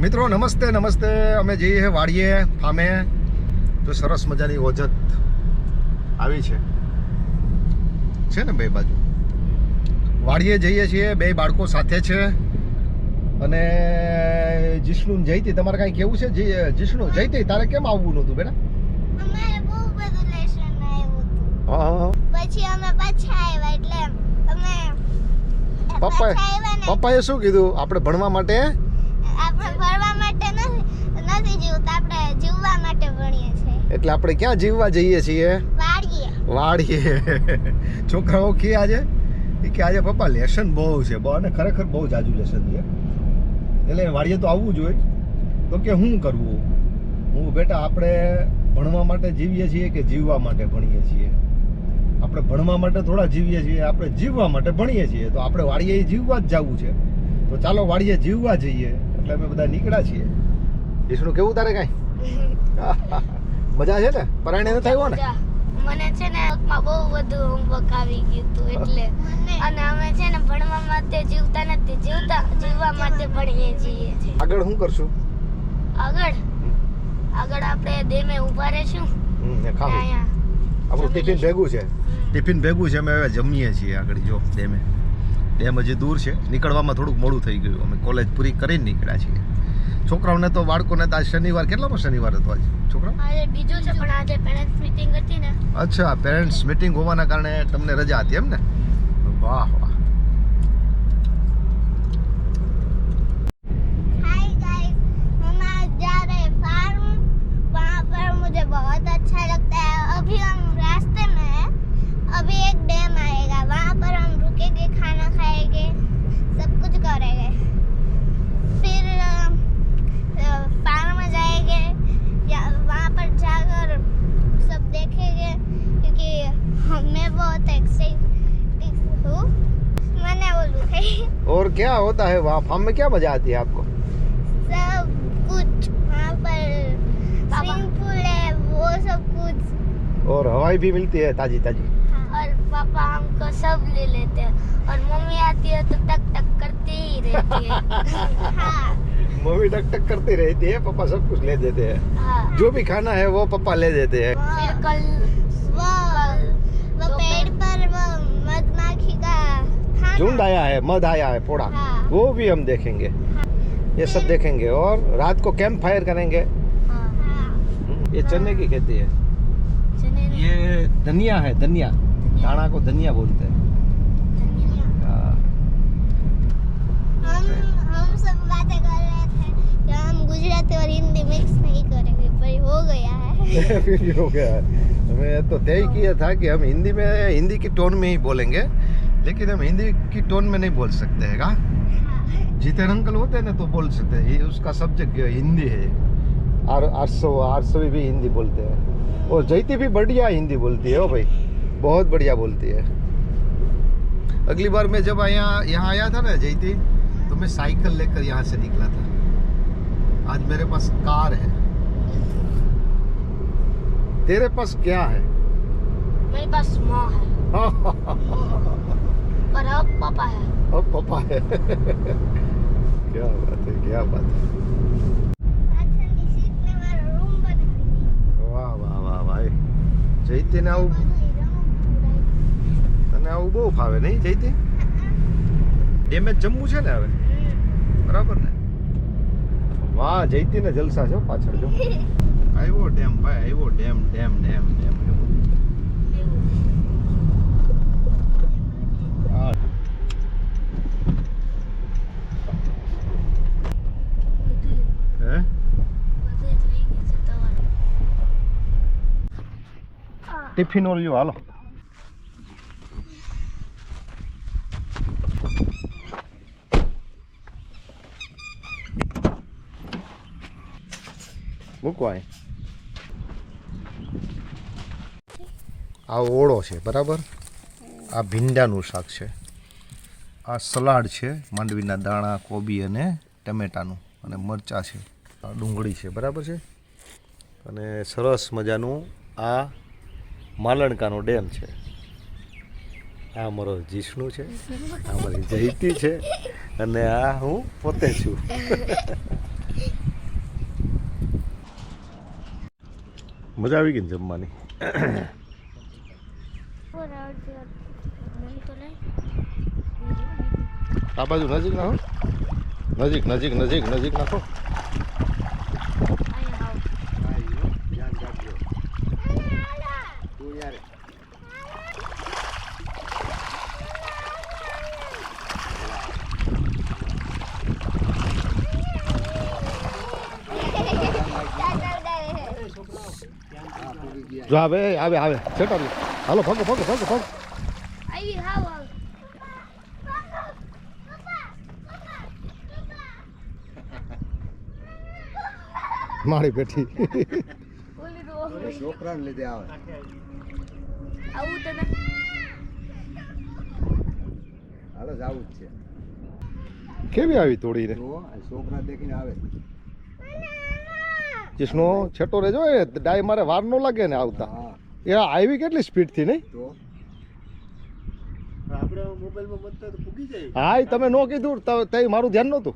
મિત્રો નમસ્તે નમસ્તે. અમે જઈએ વાડીએ ફામે. તો સરસ મજાની ઓજત આવી છે. છે ને બે બાજુ? વાડીએ જઈએ છીએ બે બાળકો સાથે છે. અને જીષ્ણુ જયતી તમારે કાંઈ કેવું છે? જીષ્ણુ જયતી તારે કેમ આવવું નહોતું બેટા? પપ્પાએ શું કીધું? આપણે ભણવા માટે આપણે ફરવા માટે નથી નથી જીવતા આપણે જીવવા માટે ભણીએ છીએ. એટલે આપણે ક્યાં જીવવા જઈએ છીએ? વાડીએ. વાડીએ. છોકરાઓ કે આજે? એ કે આજે પપ્પા લેસન બહુ છે. બહુ અને ખરેખર બહુ જાજુ લેસન છે. એટલે વાડીએ તો આવવું જોઈએ. તો કે શું કરવું? હું બેટા આપણે ભણવા માટે જીવીએ છીએ કે જીવવા માટે ભણીએ છીએ? આપણે ભણવા માટે થોડા જીવીએ છીએ આપણે જીવવા માટે ભણીએ છીએ. તો આપણે વાડીએ જીવવા જ જવું છે. તો ચાલો વાડીએ જીવવા જઈએ. એટલે અમે બધા નીકળ્યા છીએ. વિષ્ણુ કેવું તારે કાંઈ? મજા છે ને? પરાણે ન થાય ને? મને છે ને માં બહુ બધું હોમવર્ક આવી ગયું હતું એટલે. અને અમે છે ને ભણવા માટે જીવતા નથી જીવતા જીવવા માટે ભણીએ છીએ. આગળ શું કરશું? આગળ? આગળ આપણે દેમે ઊભા રહેશું. આપણું ટિફિન ભેગું છે. ટિફિન ભેગું છે અમે હવે જમીએ છીએ આગળ જો ડેમે ડેમ હજી દૂર છે. નીકળવામાં થોડુંક મોડું થઈ ગયું. અમે કોલેજ પૂરી કરીને નીકળ્યા છીએ. છોકરાઓને તો બાળકોને તો આજ શનિવાર કેટલામાં શનિવાર હતો આજ? છોકરા આજે છે પણ આજે પેરેન્ટ્સ મીટિંગ હતી ને. અચ્છા પેરેન્ટ્સ મીટિંગ હોવાના કારણે તમને રજા હતી એમ ને? વાહ વાહ. फार्म में क्या मज़ा आती है आपको? सब कुछ वहाँ पर स्विमिंग पूल है वो सब कुछ। और हवाई भी मिलती है ताजी ताजी? और पापा हमको सब ले लेते हैं। और मम्मी आती है तो टक टक करती ही रहती है। हाँ। मम्मी टक टक करती रहती है पापा सब कुछ ले देते हैं। हाँ। जो भी खाना है वो पापा ले देते हैं। फिर कल वो वो तो पेड़ पर वो मधुमक्खी का झुंड आया है मध आया है पोड़ा हाँ। वो भी हम देखेंगे। ये सब देखेंगे और रात को कैंप फायर करेंगे। हाँ हाँ ये चने की खेती है। ये धनिया है धनिया। दाना को धनिया बोलते हैं। हाँ। हम हम सब बातें कर रहे थे कि हम गुजराती और हिंदी मिक्स नहीं करेंगे पर हो गया है। फिर हो गया है। हमें तो तय किया था कि हम हिंदी में हिंदी की टोन में ही बोलेंगे लेकिन हम हिंदी की टोन में नहीं बोल सकते हैं का जीतन अंकल होते हैं ना तो बोल सकते हैं। ये उसका सब्जेक्ट हिंदी है। आर आरसो आरसवी भी हिंदी बोलते हैं। और जयती भी बढ़िया हिंदी बोलती है ओ भाई। बहुत बढ़िया बोलती है। अगली बार मैं जब यहाँ यहाँ आया था ना जयती तो मैं साइकिल लेकर यहाँ से निकला था। आज मेरे पास कार है। तेरे पास क्या है? मेरे पास माँ है। और अब पापा है। अब पापा है। क्या बात है क्या बात है પાછળની સીટને મારો રૂમ બનાવી દીધો. વાહ વાહ વાહ ભાઈ જયતીને આવું બધુંય રમકડું તને આવું બહુ ફાવે નહીં જયતી ડેમેજ જમવું છે ને હવે બરાબર ને વાહ જયતીને જલસા છે હો પાછળ જો આવ્યો ડેમ ભાઈ આવ્યો dam dam dam dam Tiffin ઓલિયો હાલો. મૂકવાય આ ઓળો છે, બરાબર? આ ભીંડાનું શાક છે. આ સલાડ છે, માંડવીના દાણા, કોબી અને ટમેટાનું અને મરચાં છે. આ ડુંગળી છે, બરાબર છે? અને સરસ મજાનું આ માલણકાનો ડેમ છે. આ અમારો જીષ્ણુ છે. આ મારી જયતી છે. અને આ હું પોતે છું. મજા આવી ગઈ જમવાની? આ બાજુ નજીક નાખો. નજીક નજીક નજીક નજીક નાખો. જો આવે આવે આવે. છેટા હાલો ભાગો ભાગો ભાગો ભાગો. આવી હાવ મારી બેઠી. ઓલી છોકરાને લીધે આવે. આવું તને હાલો જ આવું જ છે. કેવી આવી તોડી રે? આ છોકરા દેખીને આવે. કૃષ્ણો છેટો રહેજો એ ડાય મારે વાર ન લાગે ને આવતા. હા. એ આવી કેટલી સ્પીડથી નહીં? તો આપણે મોબાઈલમાં મતતા તો પૂગી જાય. હા એ તમે નો કીધું તે મારું ધ્યાન નહોતું.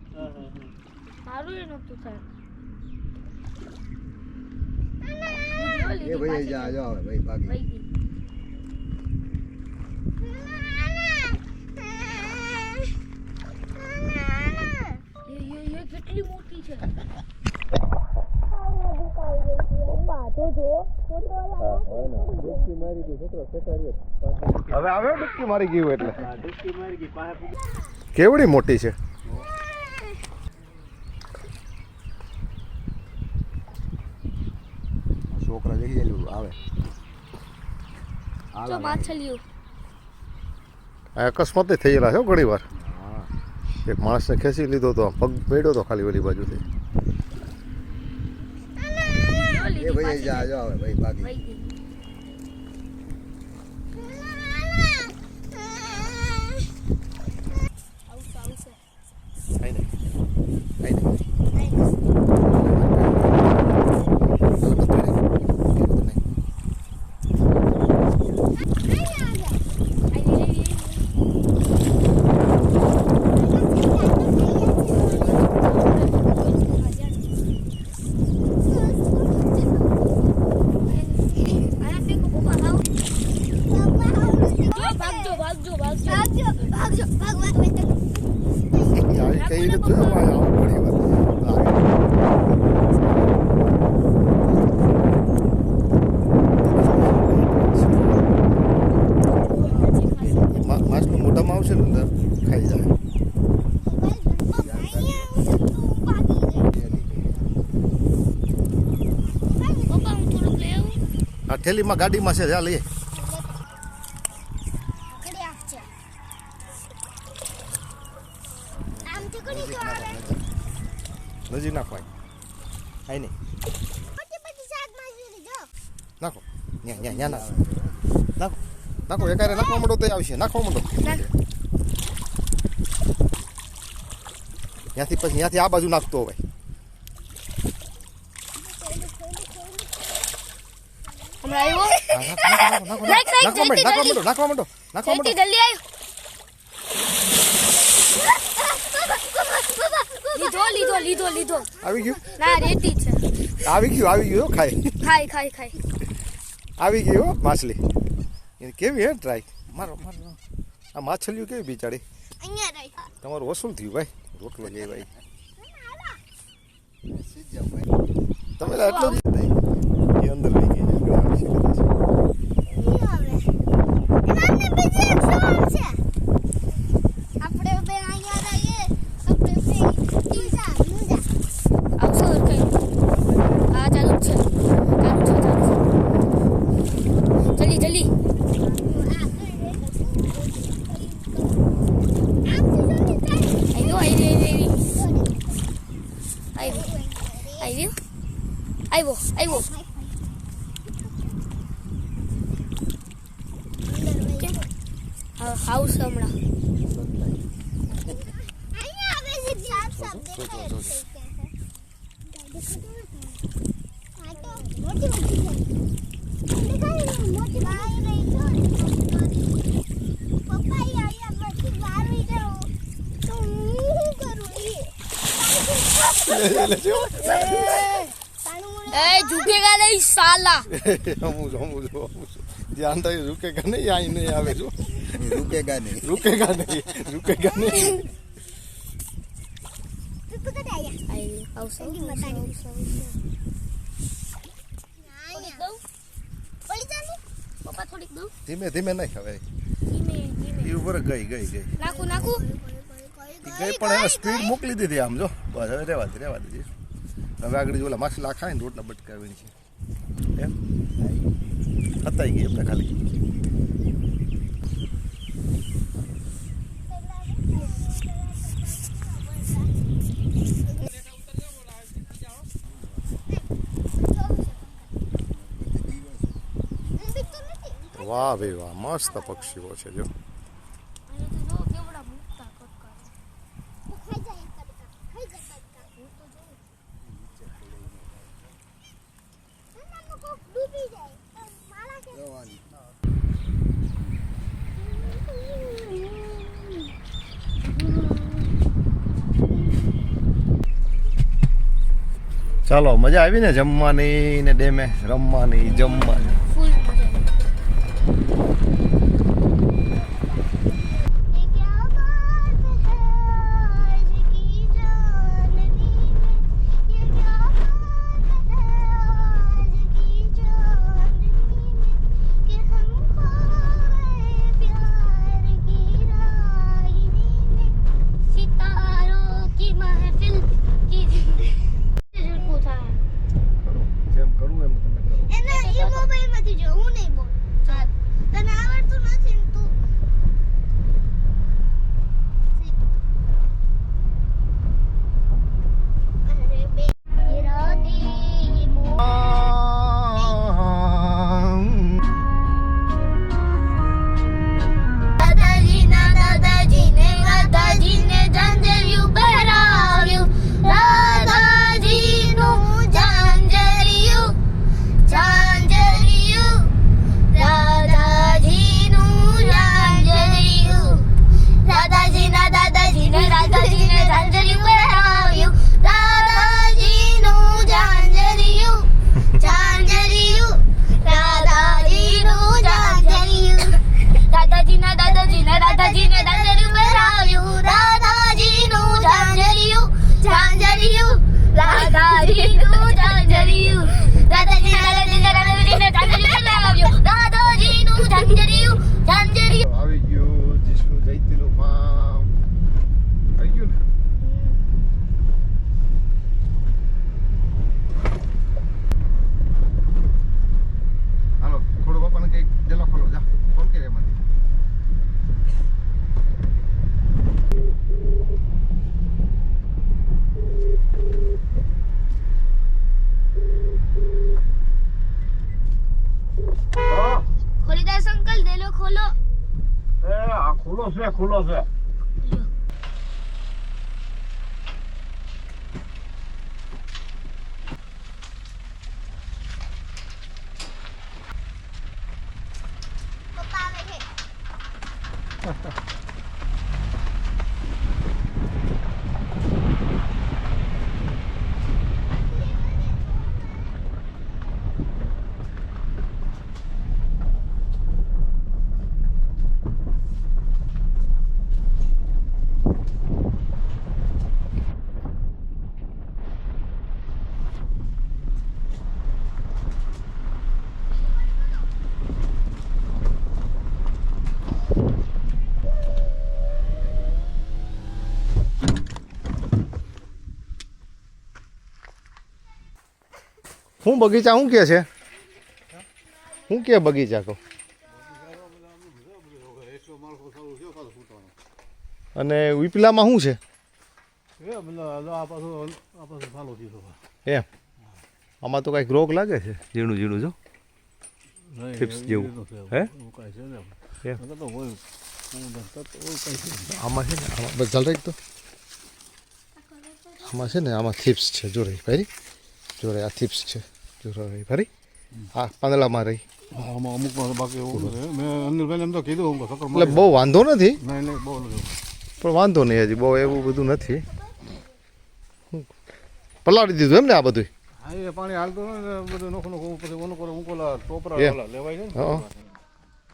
મારું એ નહોતું થાય એ ભાઈ જા જો આવે ભાઈ ભાગી. કેટલી મોટી છે? હવે આવે ડૂબકી મારી ગયું એટલે. હા ડૂબકી મારી ગઈ પાસે પૂગી. કેવડી મોટી છે? છોકરા દેખી જાય આવે. અકસ્માત થઈ ગયેલા છે ઘણી વાર હા. એક માણસને ખેંચી લીધો તો પગ પડ્યો તો ખાલી ઓલી બાજુથી. એ ભાઈ જા જો આવે ભાઈ ભાગી ભાગજો ભાગજો ભાગવા માટે આવી કઈ રીતે આવું ઘણી વાર મા- માછલું મોઢામાં આવશે ને અંદર ખાઈ જાય પપ્પા હું થોડુંક લઈ આવું આ થેલીમાં ગાડીમાં છે જા લઈએ નજીક નાખો અહીં. અહીં નહીં નાખો ન્યા ન્યા ન્યા નાખો નાખો એકારે નાખવા માંડો તો આવશે. નાખવા માંડો. ત્યાંથી પછી ત્યાંથી આ બાજુ નાખતો હોય. નાખવા માંડો, નાખવા માંડો નાખવા માંડો જલ્દી આવ્યો લીધો લીધો લીધો લીધો. આવી ગયું? ના રેતી છે. આવી ગયું આવી ગયું ખાય ખાય ખાય ખાઈ ખાઈ. આવી હો માછલી. એને કેવી હે ટ્રાય મારો મારો આ માછલીઓ કેવી બિચારી? તમારું વસૂલ થયું ભાઈ. રોટલો જે ભાઈ. તમે તો ધ્યાન થાય રૂકેગા નહીં અહીં નહીં આવે જો. રૂકેગા નહીં. રૂકેગા નહીં રૂકેગા નહીં. ધીમે ધીમે નહીં હવે. ધીમે ધીમે એ ઉપર ગઈ ગઈ ગઈ. નાખું નાખું. ગઈ પણ એને સ્પીડ મોકલી દીધી આમ જો. બસ હવે દે હવે આગળ ઓલા માછલા ખાય ને રોટલા બટકાવીને છે. એમ હતાઈ ગઈ એમને ખાલી વાહ ભાઈ વાહ મસ્ત પક્ષીઓ છે જો અહીંયા તો જો કેવડા મૂકતા કટકા ખાઈ જાય કડકા ખાઈ જાય કડકા હું તો જોઉં નાનું કોક ડૂબી જાય તો મારા કે જવાની ચાલો મજા આવી ને જમવાની ને ડેમે રમવાની જમવાની. Ha, ha. હું બગીચા શું કે છે? શું કે બગીચા કહો? અને વિપલામાં શું છે? એમ. આમાં તો કાંઈક રોગ લાગે છે? ઝીણું ઝીણું જો. ફિપ્સ જેવું. હે? આમાં છે ને આમાં ચાલ રહી તો. આમાં છે ને આમાં થિપ્સ છે. જોડે ભાઈ. જોડે આ થિપ્સ છે. જો રહી. ભાઈ આ પાંદડામાં રહી. હા, આમાં અમુકમાં બાકી એવું નથી મેં અનિલભાઈને એમ તો કીધું હું એટલે બહુ વાંધો નથી. નહીં નહીં બહુ નથી. પણ વાંધો નહીં હજી બહુ એવું બધું નથી. પલાળી દીધું એમ ને આ બધું હા એ પાણી હાલતું હોય ને બધું નોખું નોખું પછી ઓનું કરો ઊંકોલા ટોપરા લેવાય છે ને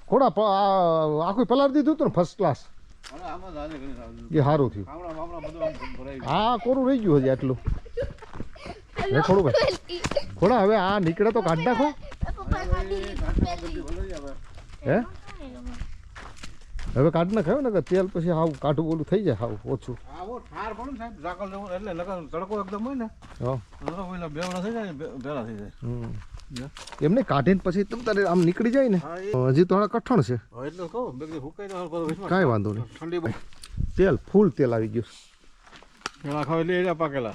ખોડા આ આખું પલાર દીધું હતું ને ફર્સ્ટ ક્લાસ સારું. એ સારું થયું. આ કોરું રહી ગયું હજી આટલું. હે ખોડું ભાઈ ખોડા હવે આ નીકળે તો કાઢ નાખો. હે? હવે કાઢ નાખાયો ને કે તેલ પછી હાવ કાઢું બોલું થઈ જાય હાવ ઓછું. આવો ઠાર પડે ને સાહેબ ઝાકળ જેવું એટલે લગન તડકો એકદમ હોય ને હા. તો ઓલા બેવડા થઈ જાય ને ભેળા થઈ જાય. હમ. એમને કાઢીને પછી તમ તારે આમ નીકળી જાય ને? હજી થોડા કઠણ છે. એટલે કહું કાંઈ વાંધો નહીં. ઠંડી તેલ ફૂલ તેલ આવી ગયું. પેલા ખાવ એટલે એરિયા પાકેલા.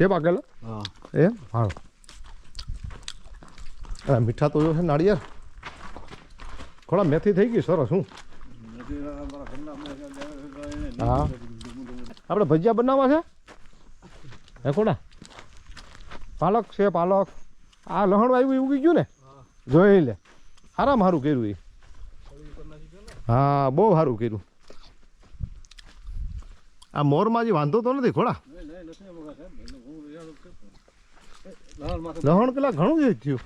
છે પાકેલા? હા. એમ આ મીઠા તો જો છે નાળિયેર. થોડા મેથી થઈ ગઈ સરસ હું? હા. આપણે ભજીયા બનાવવા છે? હે કોડા પાલક છે પાલક. આ લહણ આવ્યું ઉગી ગયું ને? જોઈ લે. આરામ સારું કર્યું એ. હા બહુ સારું કર્યું. આ મોરમાં જે વાંધો તો નથી ખોડા લહણ પેલા ઘણું જ થયું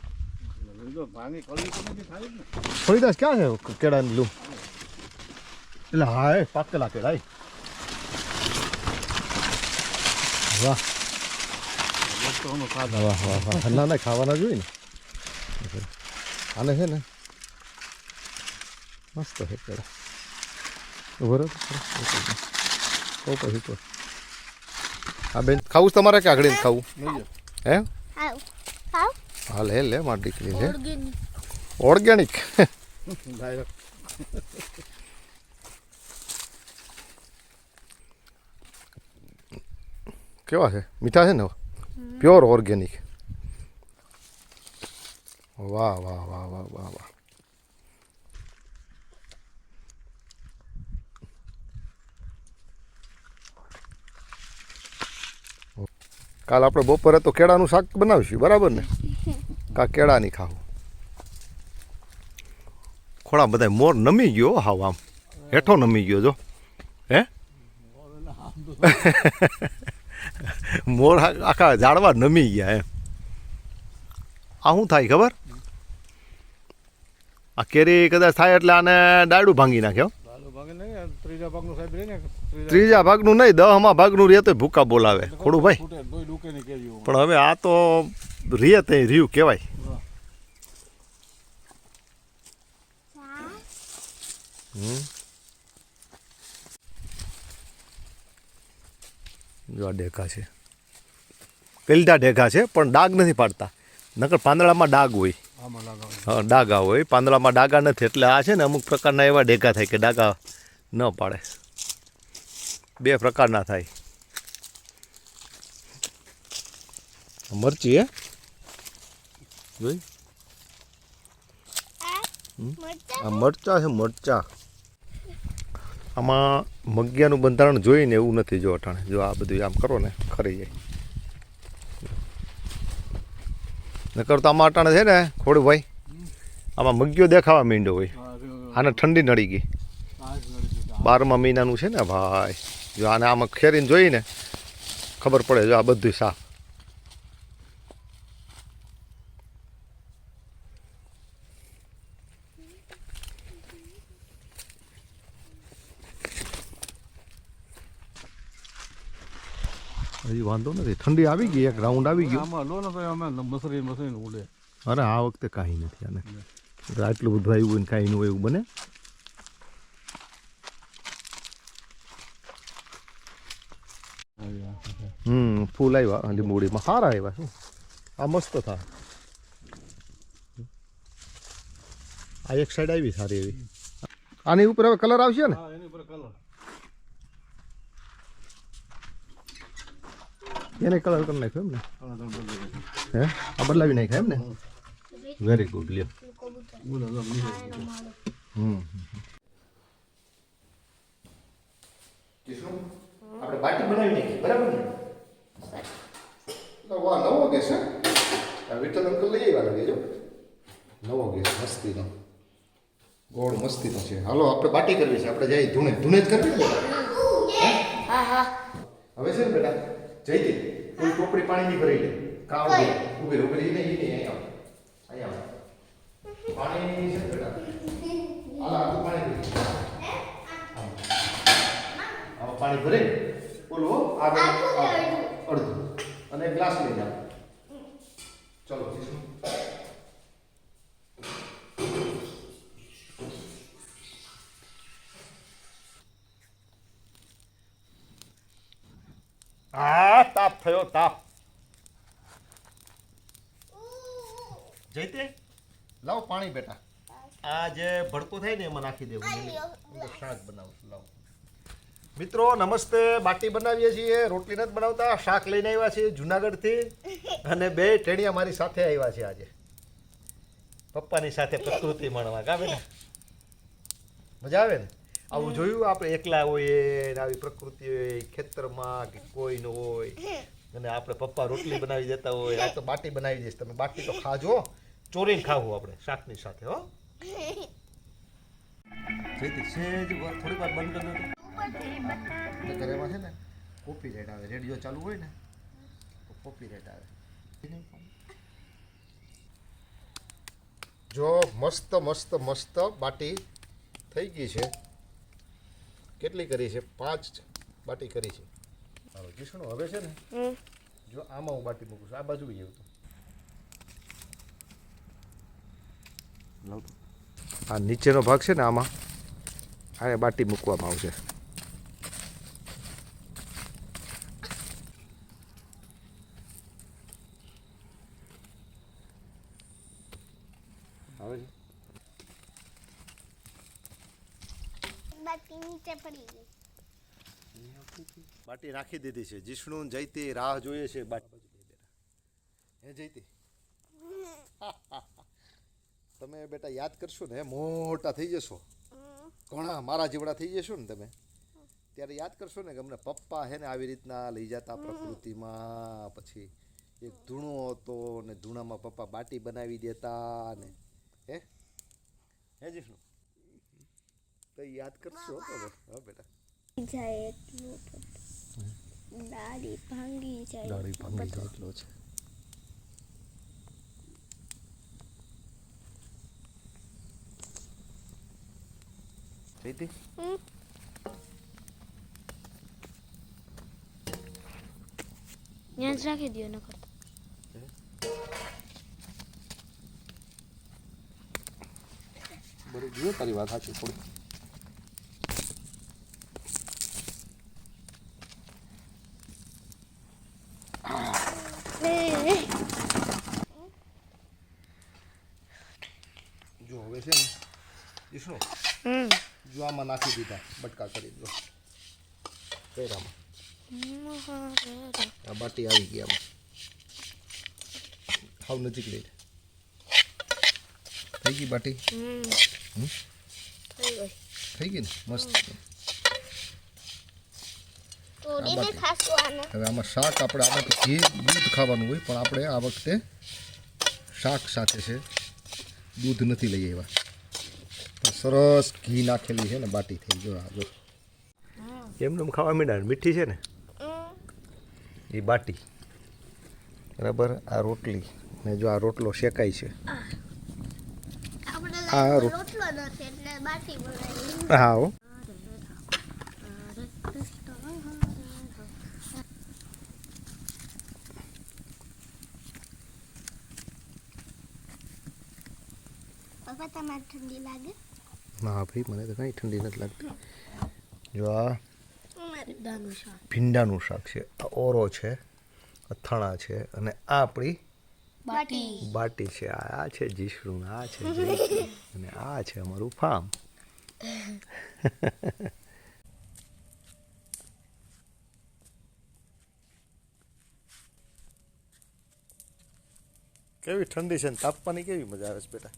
ફળીદાસ ક્યાં છે? કેળાની લૂ. એટલે હા એ પાકેલા કેળા. વાહ. વાહ વાહ વાહ. ના ના ખાવાના જોઈએ ને. આને છે ને મસ્ત છે કેળા. રહો. તો. પછી તો. હા બેન ખાવું તમારે કે આગળ ખાવું? હે? હા લે લે મારી દીકરી લે. ઓર્ગેનિક કેવા છે? મીઠા છે ને પ્યોર ઓર્ગેનિક વાહ વાહ વાહ વાહ વાહ વાહ. કાલ આપણે બપોરે તો કેળાનું શાક બનાવીશું બરાબર ને? કા કેળા નહીં ખાવું. ખોળા બધા મોર નમી ગયો હો હાવ આમ. હેઠો નમી ગયો જો. હે? મોર આખા ઝાડવા નમી ગયા એમ. આ શું થાય ખબર? આ કેરી કદાચ થાય એટલે આને ડાયડું ભાંગી નાખ્યો ત્રીજા ભાગનું સાહેબ રહે ને ત્રીજા ભાગનું નહીં દહમાં ભાગનું રહે તો ભૂકા બોલાવે. ખોડું ભાઈ. પણ હવે આ તો રીએ તે રહ્યું કહેવાય. જો આ ડેકા છે. પેલટા ઢેકા છે પણ ડાગ નથી પાડતા. નકર પાંદડામાં ડાગ હોય. હા ડાગા હોય. પાંદડામાં ડાગા નથી એટલે આ છે ને અમુક પ્રકારના એવા ડેકા થાય કે ડાગા ન પાડે. બે પ્રકારના થાય. મરચી હે? જોઈ. આ મરચા છે મરચા. આમાં મગિયાનું બંધારણ જોઈને એવું નથી જો અટાણે જો આ બધું આમ કરો ને ખરી જાય. નકર તો આમાં અટાણે છે ને ખોડું ભાઈ. આમાં મગિયો દેખાવા માંડ્યો હોય. આને ઠંડી નડી ગઈ. બારમા મહિનાનું છે ને ભાઈ? જો આને આમાં ખેરીને જોઈને ખબર પડે જો આ બધું સાફ. હજી વાંધો નથી. ઠંડી આવી ગઈ એક રાઉન્ડ આવી ગયો. આમાં લો ને તો અમે મસરી મસરી ઉડે. અરે આ વખતે કાંઈ નથી આને. આટલું બધું આવ્યું ને કાંઈ નું એવું બને હમ ફૂલ આવ્યા મૂડીમાં સારા આવ્યા શું આ મસ્ત થા આ એક સાઈડ આવી સારી એવી. આની ઉપર હવે કલર આવશે ને? એની એને કલર કરી નાખ્યો એમ ને હે? આ બદલાવી નાખ્યા એમ ને વેરી ગુડ લ્યો. બોલો જો નીચે. હમ. આપણે બાટી બનાવી નાખી બરાબર ને? વાહ નવો ગેસ હે આ વિઠ્ઠલ અંકલ લઈ આવ્યા લાગે જો નવો ગેસ મસ્તીનો ગોળ મસ્તીનો છે હાલો આપણે બાટી કરવી છે આપણે જઈ ધૂણે ધૂણે જ કરવી છે હા હા હવે છે ને બેટા જઈ દે કોઈ ટોપડી પાણીની ભરી લે કઈ? ઊભી ઊભી રહી નહીં નહીં અહીંયા આવ. અહીંયા આવ. પાણી છે ને બેટા હાલ તું પાણી ભરી. પાણી ભરે બોલો આગળ આખું કે આગળ. અડધું એક ગ્લાસ લઈ જાઓ ચલો આ તાપ થયો તાપ જઈતે લાવ પાણી બેટા. આ જે ભડકો થાય ને એમાં નાખી દેવું. શાક બનાવું છું લાવ. મિત્રો નમસ્તે. બાટી બનાવીએ છીએ. રોટલી નથી બનાવતા. શાક લઈને આવ્યા છીએ જુનાગઢથી. અને બે ટેણિયા મારી સાથે આવ્યા છે આજે. પપ્પાની સાથે પ્રકૃતિ માણવા ગાવે ને? મજા આવે ને? આવું જોયું આપણે? એકલા હોઈએ આવી પ્રકૃતિ હોય ખેતરમાં કે કોઈ ન હોય. અને આપણે પપ્પા રોટલી બનાવી દેતા હોય. આ તો બાટી બનાવી દઈશ તમે. બાટી તો ખાજો. ચોરીને ખાવું આપણે શાકની સાથે હો. થોડી વાર- બંધ કરી નકર એમાં છે ને કોપી રેટ આવે રેડિયો ચાલુ હોય ને તો કોપી રેટ આવે. જો મસ્ત મસ્ત મસ્ત બાટી થઈ ગઈ છે. કેટલી કરી છે? પાંચ બાટી કરી છે. હવે કિશણો હવે છે ને જો આમાં હું બાટી મૂકું છું. આ બાજુ જેવું તો. આ નીચેનો ભાગ છે ને આમાં આ બાટી મૂકવામાં આવશે આવે છે બાકી નીચે પડી ગઈ નાખી દીધી છે. જીષ્ણુ જયતી રાહ જોઈએ છે. હે જયતી? તમે બેટા યાદ કરશો ને મોટા થઈ જશો. ઘણા મારા જેવડા થઈ જશો ને તમે. ત્યારે યાદ કરશો ને કે અમને પપ્પા હે ને આવી રીતના લઈ જતા પ્રકૃતિમાં. પછી એક ધૂણો હતો ને ધૂણામાં પપ્પા બાટી બનાવી દેતા ને. હે? હે જીષ્ણુ? તો યાદ કરશો? તો હા બેટા. જાય એટલું દાઢી ભાંગી જાય. દાડી ભાંગી જાય એટલો છે. પ્રીતિ ત્યાં જ રાખી દો નકર. બરોબર જો તારી વાત સાચી થોડી જો હવે છે ને ઈશો હમ જો આમાં નાખી દીધા બટકા કરી દો પેરામાં આ બાટી આવી ગઈ આમાં હાવ નજીક લઈ લે. થઈ ગઈ બાટી હમ હમ? થઈ ગઈ થઈ ગઈ ને મસ્ત થોડી ને ખાસું આને હવે આમાં શાક આપણે આમાં ઘી દૂધ ખાવાનું હોય પણ આપણે આ વખતે શાક સાથે છે. દૂધ નથી લઈ આવ્યા. સરસ ઘી નાખેલી છે ને બાટી થઈ. જો આ જો. એમને ખાવા મીડા મીઠી છે ને? એ બાટી. બરાબર? આ રોટલી. ને જો આ રોટલો શેકાય છે. આપણે આ લાઈક રોટલો નથી એટલે બાટી બનાવી. હા હો. પપ્પા તમારે ઠંડી લાગે? ના ભાઈ મને તો કંઈ ઠંડી નથી લાગતી. જો આ ભીંડાનું શાક છે આ ઓરો છે અથાણા છે અને આ આપણી બાટી. બાટી છે. આ આ છે જીશરું આ છે અને આ છે અમારું ફાર્મ. કેવી ઠંડી છે ને તાપવાની કેવી મજા આવે છે બેટા?